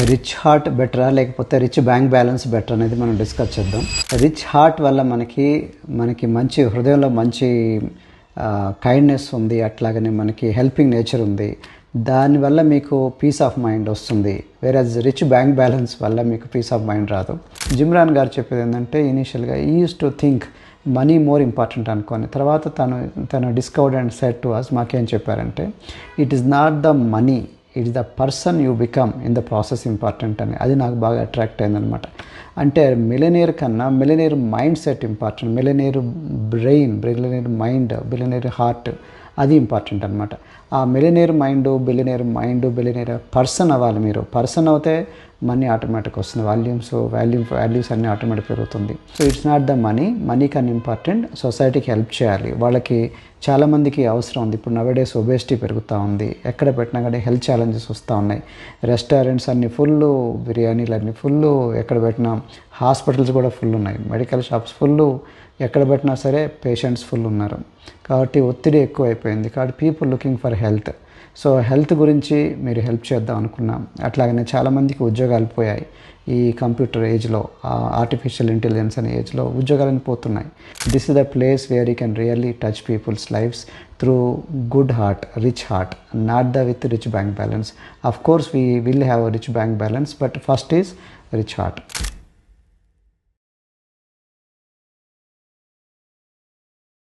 Rich heart బెటరా లేకపోతే rich bank balance better అనేది మనం డిస్కస్ చేద్దాం. రిచ్ హార్ట్ వల్ల మనకి మనకి మంచి హృదయంలో మంచి కైండ్నెస్ ఉంది అట్లాగనే మనకి హెల్పింగ్ నేచర్ ఉంది. దానివల్ల మీకు పీస్ ఆఫ్ మైండ్ వస్తుంది. వేరే రిచ్ బ్యాంక్ బ్యాలెన్స్ వల్ల మీకు పీస్ ఆఫ్ మైండ్ రాదు. జిమ్రాన్ గారు చెప్పేది ఏంటంటే ఇనీషియల్గా ఈ use to think money more important అనుకోని. తర్వాత తను తను discovered and said to us మాకేం చెప్పారంటే it is not the money it is the person you become in the process important అని. అది నాకు బాగా అట్రాక్ట్ అయిందనమాట అంటే మిలనేర్ కన్నా millionaire mind set important. Millionaire brain millionaire mind billionaire heart అది ఇంపార్టెంట్ అనమాట ఆ millionaire mind billionaire mind billionaire person అవ్వాలి మీరు. పర్సన్ అవుతే మనీ ఆటోమేటిక్ వస్తుంది. వాల్యూమ్స్ వాల్యూమ్ వాల్యూస్ అన్నీ ఆటోమేటిక్ పెరుగుతుంది. So it's not the money money కానీ ఇంపార్టెంట్ సొసైటీకి హెల్ప్ చేయాలి. వాళ్ళకి చాలామందికి అవసరం ఉంది. ఇప్పుడు నవేడేస్ ఒబేసిటీ పెరుగుతూ ఉంది. ఎక్కడ పెట్టినా కానీ హెల్త్ ఛాలెంజెస్ వస్తూ ఉన్నాయి. రెస్టారెంట్స్ అన్నీ ఫుల్ బిర్యానీలు అన్నీ ఫుల్ ఎక్కడ పెట్టినా హాస్పిటల్స్ కూడా ఫుల్ ఉన్నాయి. మెడికల్ షాప్స్ ఫుల్ ఎక్కడ పెట్టినా సరే పేషెంట్స్ ఫుల్ ఉన్నారు. కాబట్టి ఒత్తిడి ఎక్కువ అయిపోయింది. కాబట్టి people looking for health so health గురించి మీరు హెల్ప్ చేద్దాం అనుకున్నాం. అట్లాగనే చాలామందికి ఉద్యోగాలు పోయాయి. ఈ కంప్యూటర్ ఏజ్లో ఆర్టిఫిషియల్ ఇంటెలిజెన్స్ అనే ఏజ్లో ఉద్యోగాలను పోతున్నాయి. This is the place where you can really touch people's lives through good heart rich heart not the with rich bank balance of course we will have rich bank balance but first is rich heart